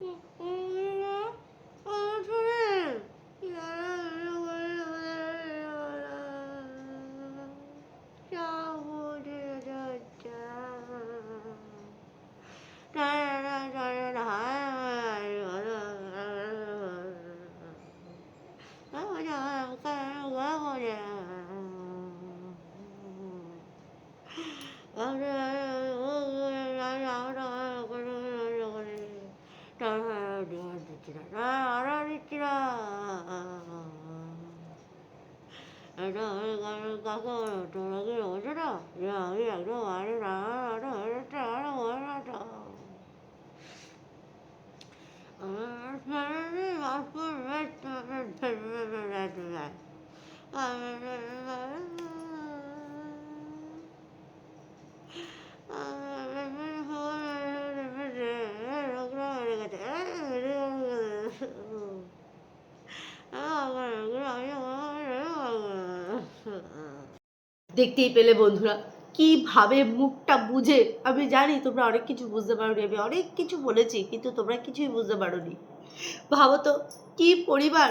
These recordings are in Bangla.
嗯嗯。দেখতেই পেলে বন্ধুরা। কীভাবে মুখটা বুঝে, আমি জানি তোমরা অনেক কিছু বুঝতে পারোনি, আমি অনেক কিছু বলেছি, কিন্তু তোমরা কিছুই বুঝতে পারোনি। ভাবো তো, কি পরিবার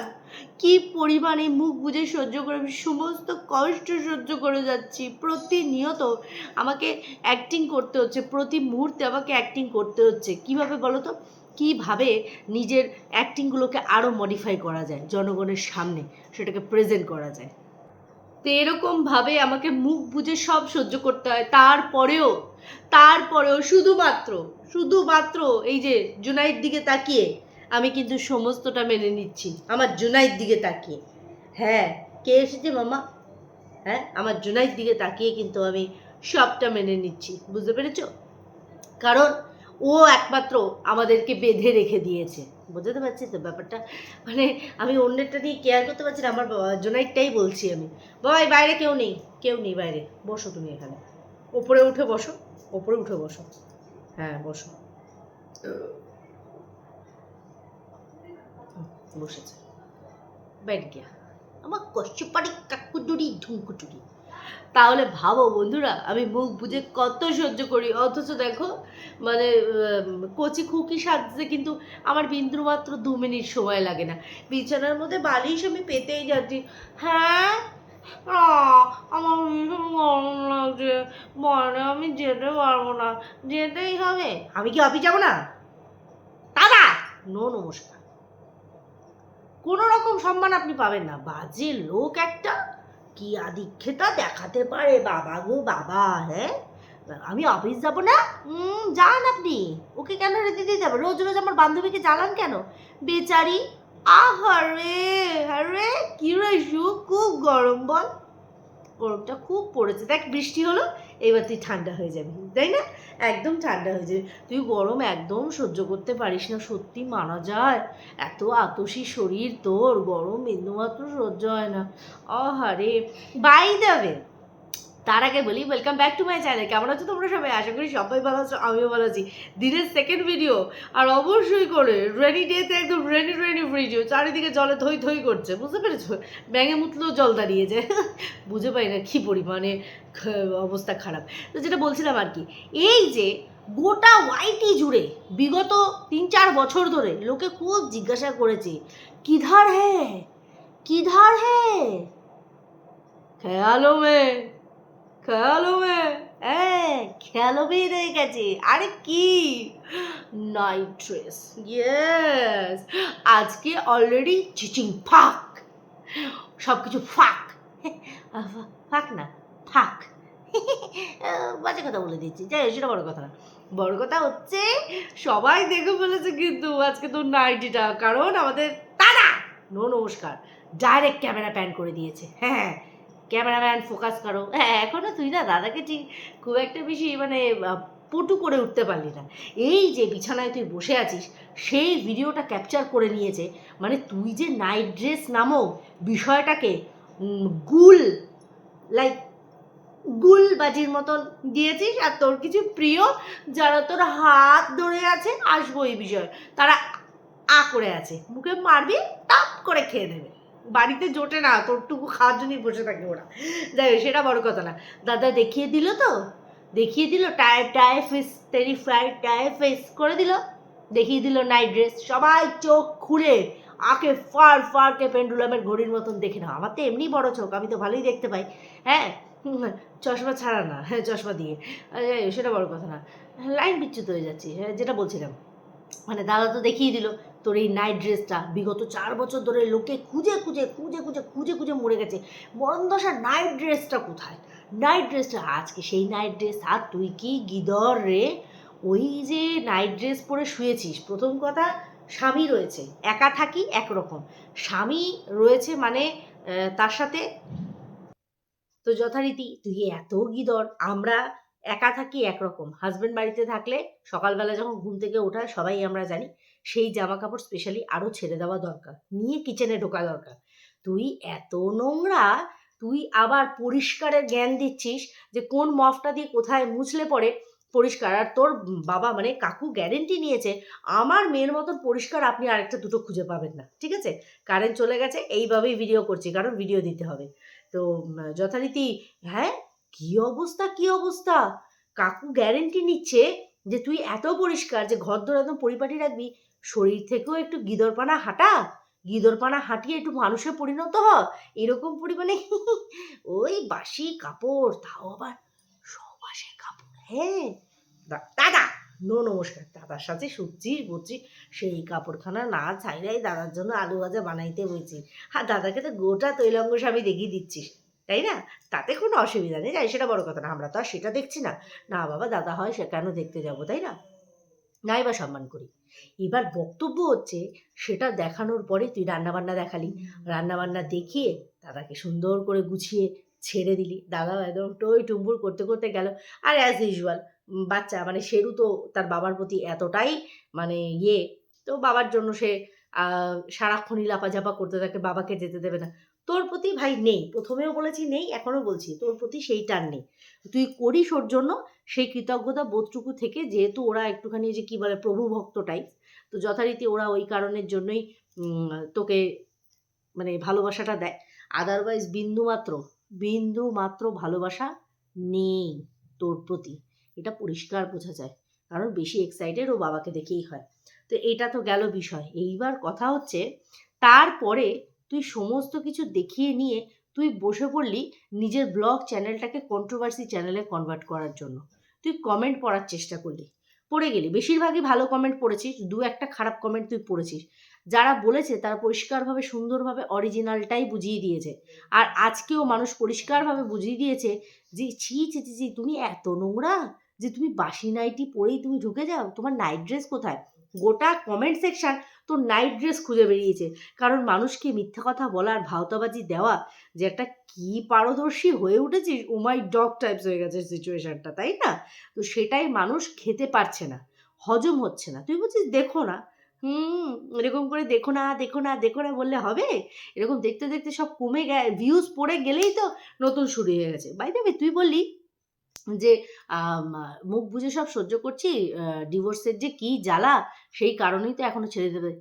কি পরিমাণ এই মুখ বুঝে সহ্য করে আমি সমস্ত কষ্ট সহ্য করে যাচ্ছি প্রতিনিয়ত? আমাকে অ্যাক্টিং করতে হচ্ছে, প্রতি মুহূর্তে আমাকে অ্যাক্টিং করতে হচ্ছে। কীভাবে বলো তো? কীভাবে নিজের অ্যাক্টিংগুলোকে আরও মডিফাই করা যায় জনগণের সামনে, সেটাকে প্রেজেন্ট করা যায়? তো এরকমভাবে আমাকে মুখ বুঝে সব সহ্য করতে হয়। তারপরেও তারপরেও শুধুমাত্র শুধুমাত্র এই যে জুনাইদ দিকে তাকিয়ে আমি কিন্তু সমস্তটা মেনে নিচ্ছি। আমার জুনাইদ দিকে তাকিয়ে। হ্যাঁ কে এসেছে মামা? হ্যাঁ আমার জুনাইদ দিকে তাকিয়ে কিন্তু আমি সবটা মেনে নিচ্ছি। বুঝতে পেরেছ? কারণ ও একমাত্র আমাদেরকে বেঁধে রেখে দিয়েছে। বুঝতে পারছি তো ব্যাপারটা? মানে আমি অন্যেরটা নিয়ে কেয়ার করতে পারছি না, আমার জোনাইটটাই বলছি আমি। বাবাই বাইরে কেউ নেই কেউ নেই বাইরে। বসো তুমি এখানে। ওপরে উঠে বসো, ওপরে উঠে বসো। হ্যাঁ বসো। বসেছে। বাইরে গিয়া। আমার কষ্টপাড়ি কাকুটুরি ঢুঙ্কুটুরি তাহলে ভাবো বন্ধুরা, আমি মুখ বুঝে কত সহ্য করি। অথচ দেখো মানে কচি খুকি সাজতে কিন্তু আমার বিন্দু মাত্র দু মিনিট সময় লাগে না। বিছানার মধ্যে বালিশ আমি পেতেই যাচ্ছি। হ্যাঁ? আমার ভীষণ গরম লাগছে। মানে আমি যেতে পারব না। যেতেই হবে। আমি কি অফিস যাব না? দাদা! নো, নমস্কার। কোনো রকম সম্মান আপনি পাবেন না। বাজে লোক একটা। কি আদিক্ষেতা দেখাতে পারে বাবা গো বাবা হ্যাঁ? আমি অফিস যাব না? যান আপনি। ওকে কেন রেখে দিয়ে যাব? রোজ রোজ আমার বান্ধবীকে জ্বালান কেন? বেচারি আহারে আরে কি রে খুব গরম বল। গরমটা খুব পড়েছে। দেখ, বৃষ্টি হলো, এবার তুই ঠান্ডা হয়ে যাবি। তাই না? একদম ঠান্ডা হয়ে যাবে। তুই গরম একদম সহ্য করতে পারিস না, সত্যি মারা যায়। এত আতসী শরীর তোর, গরম বিন্দুমাত্র সহ্য হয় না। আহারে বাই দেবে তার আগে বলি welcome back to my channel কেমন আছো তোমরা সবাই? আশা করি সবাই ভালো আছো, আমিও ভালো আছি। দিনের সেকেন্ড ভিডিও আর অবশ্যই করে রেনি ডেতে একদম রেনি রেনি ভিডিও চারিদিকে জলে থই থই করছে, বুঝতে পেরেছ? ব্যাঙে মুতলেও জল দাঁড়িয়ে যায় বুঝে পাই না কী পরিমাণে অবস্থা খারাপ। তো যেটা বলছিলাম আর কি, এই যে গোটা ওয়াইটি জুড়ে বিগত তিন চার বছর ধরে লোকে খুব জিজ্ঞাসা করেছে কিধার হে কিধার হে খেয়ালো মে খেয়ালো মে হ্যাঁ খেয়ালো রয়ে গেছে। আরে কি? নাইট ড্রেস ইয়েস আজকে অলরেডি চিচিং, ফাক। সব কিছু ফাক। ফাক না ফাক বাজে কথা বলে দিচ্ছি। যাই সেটা বড় কথা না। বড় কথা হচ্ছে, সবাই দেখে ফেলেছে কিন্তু আজকে তোর নাইটিটা, কারণ আমাদের দাদা। নো নমস্কার। ডাইরেক্ট ক্যামেরা প্যান করে দিয়েছে। হ্যাঁ। ক্যামেরাম্যান, ফোকাস করো। হ্যাঁ এখনও তুই না দাদাকে ঠিক খুব একটা বেশি মানে পটু করে উঠতে পারলি না। এই যে বিছানায় তুই বসে আছিস, সেই ভিডিওটা ক্যাপচার করে নিয়েছে। মানে তুই যে নাইট ড্রেস নামক বিষয়টাকে গুল, লাইক গুলবাজির মতন দিয়েছিস, আর তোর কিছু প্রিয় যারা তোর হাত ধরে আছে, আসব এই বিষয়ে। তারা আ করে আছে। মুখে মারবি, টাপ করে খেয়ে নেবে। বাড়িতে জোটে না তোরটুকু খাওয়ার জন্যই বসে থাকে ওরা। যাই হোক, সেটা বড় কথা না। দাদা দেখিয়ে দিল তো? দেখিয়ে দিল টায় টায় ফিস ফ্রাই টায় ফেস করে দিল। দেখিয়ে দিল নাইট ড্রেস সবাই চোখ খুলে আকে ফার ফারকে পেন্ডুলামের ঘড়ির মতন দেখে না আমার তো এমনি বড় চোখ আমি তো ভালোই দেখতে পাই। হ্যাঁ? চশমা ছাড়া না হ্যাঁ চশমা দিয়ে। সেটা বড় কথা না। লাইন বিচ্যুত হয়ে যাচ্ছি হ্যাঁ যেটা বলছিলাম। মানে দাদা তো দেখিয়ে দিল। তোর এই নাইট ড্রেসটা বিগত চার বছর ধরে লোকে খুঁজে খুঁজে খুঁজে খুঁজে খুঁজে খুঁজে মরে গেছে। মরণদশা নাইট ড্রেসটা কোথায়? নাইট ড্রেসটা আজকে সেই নাইট ড্রেস আর তুই কি গিদর রে? ওই যে নাইট ড্রেস পরে শুয়েছিস, প্রথম কথা স্বামী রয়েছে, একা থাকি একরকম। স্বামী রয়েছে মানে তার সাথে তো যথারীতি তুই এত গিদর, আমরা একা থাকি একরকম। হাজবেন্ড বাড়িতে থাকলে সকালবেলা যখন ঘুম থেকে ওঠা সবাই আমরা জানি সেই জামা কাপড় স্পেশালি আরও ছেড়ে দেওয়া দরকার। নিয়ে কিচেনে ঢোকা দরকার। তুই এত নোংরা, তুই আবার পরিষ্কারের জ্ঞান দিচ্ছিস যে কোন মফটা দিয়ে কোথায় মুছলে পরে পরিষ্কার। আর তোর বাবা মানে কাকু গ্যারেন্টি নিয়েছে, আমার মেয়ের মতন পরিষ্কার আপনি আরেকটা দুটো খুঁজে পাবেন না। ঠিক আছে? কারেন্ট চলে গেছে, এইভাবেই ভিডিও করছি, কারণ ভিডিও দিতে হবে। তো যথারীতি হ্যাঁ? কি অবস্থা কি অবস্থা? কাকু গ্যারেন্টি নিচ্ছে যে তুই এত পরিষ্কার যে ঘর দর একদম পরিপাটি রাখবি শরীর থেকেও একটু গিদরপানা হাঁটা, গিদরপানা হাঁটিয়ে একটু মানুষে পরিণত হ, এরকম পরিমাণে ওই বাসি কাপড়, তাও আবার সবাসের কাপড় হ্যাঁ। দাদা, নো, নমস্কার। দাদার সাথে সবজি বুঝছি সেই কাপড়খানা না ছাইরাই দাদার জন্য আলু ভাজা বানাইতে বলছি আর দাদাকে তো গোটা তৈলঙ্গ স্বামী দেখিয়ে দিচ্ছিস, তাই না? তাতে কোনো অসুবিধা নেই, যাই, সেটা বড় কথা না, আমরা তো আর সেটা দেখছি না। না, বাবা, দাদা হয় সে কেন দেখতে যাব, তাই না? নাই বা সম্মান করি। এবার বক্তব্য হচ্ছে সেটা দেখানোর পরে তুই রান্নাবান্না দেখালি। রান্নাবান্না দেখিয়ে দাদাকে সুন্দর করে গুছিয়ে ছেড়ে দিলি। দাদা একদম টই টুম্বুর করতে করতে গেল। আর অ্যাজ ইউজুয়াল বাচ্চা মানে সেরু তো তার বাবার প্রতি এতটাই মানে ইয়ে। তো বাবার জন্য সে সারাক্ষণই লাপাঝাপা করতে থাকে, বাবাকে যেতে দেবে না। তোর প্রতি ভাই নেই, প্রথমেও বলেছি নেই, এখনও বলছি, তোর প্রতি সেই টান নেই। তুই করিস ওর জন্য সেই কৃতজ্ঞতা বোধটুকু থেকে, যেহেতু ওরা একটুখানি যে কি বলে, প্রভু ভক্ত টাইপ তো যথারীতি ওরা ওই কারণের জন্যই তোকে মানে ভালোবাসাটা দেয়। আদারওয়াইজ বিন্দু মাত্র বিন্দু মাত্র ভালোবাসা নেই তোর প্রতি। এটা পরিষ্কার বোঝা যায়, কারণ বেশি এক্সাইটেড ও বাবাকে দেখেই হয়। তো এটা তো গেল বিষয়। এইবার কথা হচ্ছে, তারপরে তুই সমস্ত কিছু দেখিয়ে নিয়ে তুই বসে পড়লি নিজের ব্লগ চ্যানেলটাকে কন্ট্রোভার্সি চ্যানেলে কনভার্ট করার জন্য। তুই কমেন্ট পড়ার চেষ্টা করলি। পড়ে গেলি। বেশিরভাগই ভালো কমেন্ট পড়েছিস, দু একটা খারাপ কমেন্ট তুই পড়েছিস। যারা বলেছে তারা পরিষ্কারভাবে, সুন্দরভাবে অরিজিনালটাই বুঝিয়ে দিয়েছে। আর আজকেও মানুষ পরিষ্কারভাবে বুঝিয়ে দিয়েছে যে, ছি ছি ছি তুমি এত নোংরা যে, তুমি বাসি নাইটি পরেই তুমি ঢুকে যাও। তোমার নাইট ড্রেস কোথায়? গোটা কমেন্ট সেকশন তোর নাইট ড্রেস খুঁজে বেরিয়েছে। কারণ মানুষকে মিথ্যা কথা বলার ভাওতাবাজি দেওয়া যে একটা কি পারদর্শী হয়ে উঠেছিস, ও মাই ডগ টাইপস হয়ে গেছে সিচুয়েশনটা তাই না? তো সেটাই মানুষ খেতে পারছে না, হজম হচ্ছে না। তুই বলছিস, দেখো না, হুম, এরকম করে দেখো না দেখো না দেখো না বললে হবে? এরকম দেখতে দেখতে সব কমে গে ভিউজ পড়ে গেলেই তো নতুন শুরু হয়ে গেছে। বাই দেবে তুই বললি যে মুখ বুঝে সব সহ্য করছি ডিভোর্সের যে কি জ্বালা, সেই কারণেই তো এখনও ছেড়ে দেবে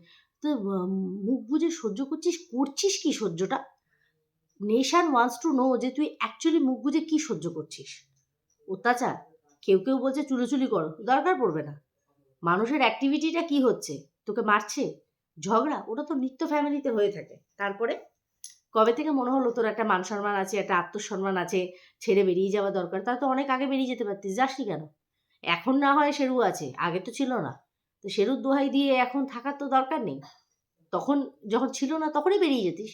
তো মুখ বুঝে সহ্য করছিস করছিস কি সহ্যটা? নেশান ওয়ান্স টু নো যে, তুই অ্যাকচুয়ালি মুখ বুঝে কি সহ্য করছিস? অত্যাচার? কেউ কেউ বলছে চুলোচুলি করো, দরকার পড়বে না। মানুষের অ্যাক্টিভিটিটা কি হচ্ছে? তোকে মারছে? ঝগড়া? ওটা তো নিত্য ফ্যামিলিতে হয়ে থাকে। তারপরে? কবে থেকে মনে হলো তোর একটা মান সম্মান আছে, একটা আত্মসম্মান আছে, ছেড়ে বেরিয়ে যাওয়া দরকার? তাহলে তো অনেক আগে বেরিয়ে যেতে পারতিস, যাসনি কেন? এখন না হয় সেরু আছে, আগে তো ছিল না। তো শেরুর দোহাই দিয়ে এখন থাকার তো দরকার নেই। তখন যখন ছিল না, তখনই বেরিয়ে যেতিস।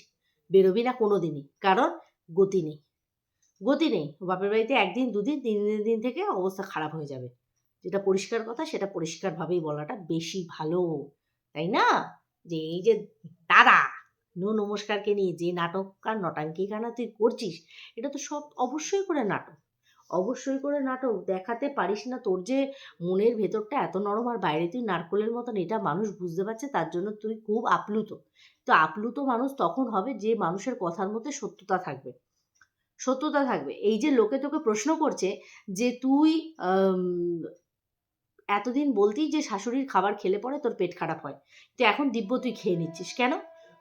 বেরোবি না কোনো দিনই কারণ গতি নেই। গতি নেই, বাপের বাড়িতে একদিন, দুদিন, তিন দিন দিন থেকে অবস্থা খারাপ হয়ে যাবে। যেটা পরিষ্কার কথা, সেটা পরিষ্কারভাবেই বলাটা বেশি ভালো, তাই না? যে এই যে দাদা নো নমস্কারকে নিয়ে যে নাটক আর নটাঙ্কিখানা তুই করছিস, এটা তো সব অবশ্যই করে নাটক। অবশ্যই করে নাটক, দেখাতে পারিস না তোর যে মনের ভেতরটা এত নরম আর বাইরে তুই নারকোলের মতন, এটা মানুষ বুঝতে পারছে, তার জন্য তুই খুব আপ্লুত। তো আপ্লুত মানুষ তখন হবে যে মানুষের কথার মধ্যে সত্যতা থাকবে। সত্যতা থাকবে। এই যে লোকে তোকে প্রশ্ন করছে যে তুই এতদিন বলতেই যে শাশুড়ির খাবার খেলে পরে তোর পেট খারাপ হয়, তো এখন দিব্য তুই খেয়ে নিচ্ছিস কেন?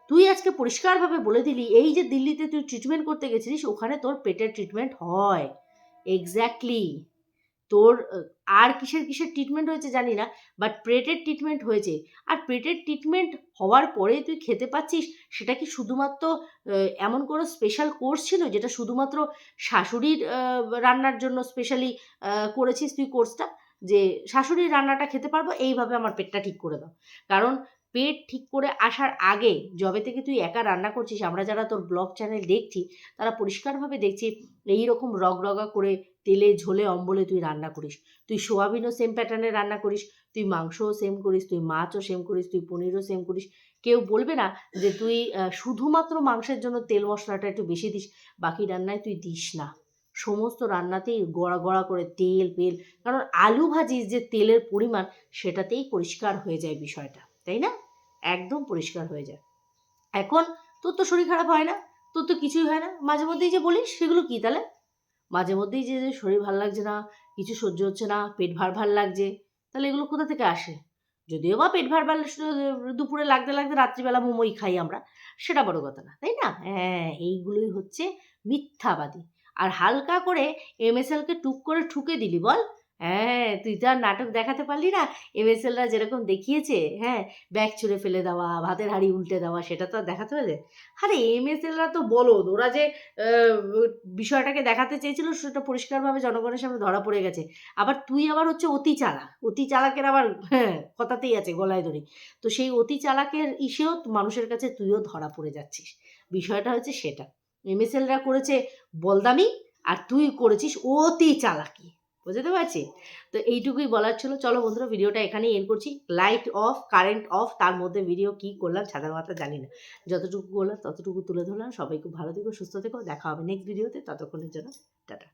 তুই আজকে পরিষ্কারভাবে বলে দিলি, এই যে দিল্লিতে তুই ট্রিটমেন্ট করতে গেছিলিস, ওখানে তোর পেটের ট্রিটমেন্ট হয়। এক্স্যাক্টলি তোর আর কিসের কিসের ট্রিটমেন্ট হয়েছে জানি না বাট পেটের ট্রিটমেন্ট হয়েছে। আর পেটের ট্রিটমেন্ট হওয়ার পরে তুই খেতে পাচ্ছিস, সেটা কি শুধুমাত্র এমন কোনো স্পেশাল কোর্স ছিল, যেটা শুধুমাত্র শাশুড়ির রান্নার জন্য স্পেশালি করেছিস তুই কোর্সটা যে শাশুড়ির রান্নাটা খেতে পারব, এইভাবে আমার পেটটা ঠিক করে দাও। কারণ পেট ঠিক করে আসার আগে যবে থেকে তুই একা রান্না করছিস, আমরা যারা তোর ব্লগ চ্যানেল দেখছি, তারা পরিষ্কারভাবে দেখছি এই রকম রগরগা করে তেলে ঝোলে অম্বলে তুই রান্না করিস। তুই সোয়াবিনও সেম প্যাটার্নে রান্না করিস, তুই মাংসও সেম করিস, তুই মাছও সেম করিস, তুই পনিরও সেম করিস। কেউ বলবে না যে তুই শুধুমাত্র মাংসের জন্য তেল মশলাটা একটু বেশি দিস, বাকি রান্নায় তুই দিস না। সমস্ত রান্নাতেই গড়া গড়া করে তেল পেল কারণ আলু ভাজির যে তেলের পরিমাণ সেটাতেই পরিষ্কার হয়ে যায় বিষয়টা, তাই না? একদম পরিষ্কার হয়ে যায়। এখন তোর তো শরীর খারাপ হয় না, তোর তো কিছুই হয় না। মাঝে মধ্যেই যে বলিস, সেগুলো কি তাহলে? মাঝে মধ্যেই যে শরীর ভালো লাগছে না, কিছু সহ্য হচ্ছে না, পেট ভার ভার লাগছে, তাহলে এগুলো কোথা থেকে আসে? যদিও বা পেট ভার ভার দুপুরে লাগতে লাগতে রাত্রিবেলা মোমোই খাই আমরা, সেটা বড় কথা না, তাই না? হ্যাঁ এইগুলোই হচ্ছে মিথ্যাবাদী। আর হালকা করে এমএসএলকে টুক করে ঠুকে দিলি বল হ্যাঁ তুই তো আর নাটক দেখাতে পারলি না। এমএসএলরা যেরকম দেখিয়েছে হ্যাঁ ব্যাগ ছুঁড়ে ফেলে দেওয়া, ভাতের হাঁড়ি উল্টে দেওয়া, সেটা তো আর দেখাতে পারলে? আরে এমএসএলরা তো বলো ওরা যে বিষয়টাকে দেখাতে চেয়েছিল, সেটা পরিষ্কারভাবে জনগণের সামনে ধরা পড়ে গেছে। আবার তুই আবার হচ্ছে অতি চালাক। অতি চালাকের আবার হ্যাঁ কথাতেই আছে, গলায় ধরে। তো সেই অতি চালাকের ইসেও মানুষের কাছে তুইও ধরা পড়ে যাচ্ছিস। বিষয়টা হচ্ছে সেটা। এমএসএলরা করেছে বলদামি, আর তুই করেছিস অতি চালাকি। বুঝতে পারছি? তো এইটুকুই বলার ছিল। চলো বন্ধুরা, ভিডিওটা এখানেই এন্ড করছি। লাইট অফ কারেন্ট অফ তার মধ্যে ভিডিও কি করলাম সাদা মাথা জানি না। যতটুকু করলাম ততটুকু তুলে ধরলাম। সবাই খুব ভালো থেকো, সুস্থ থেকো। দেখা হবে নেক্সট ভিডিওতে ততক্ষণের জন্য, টাটা।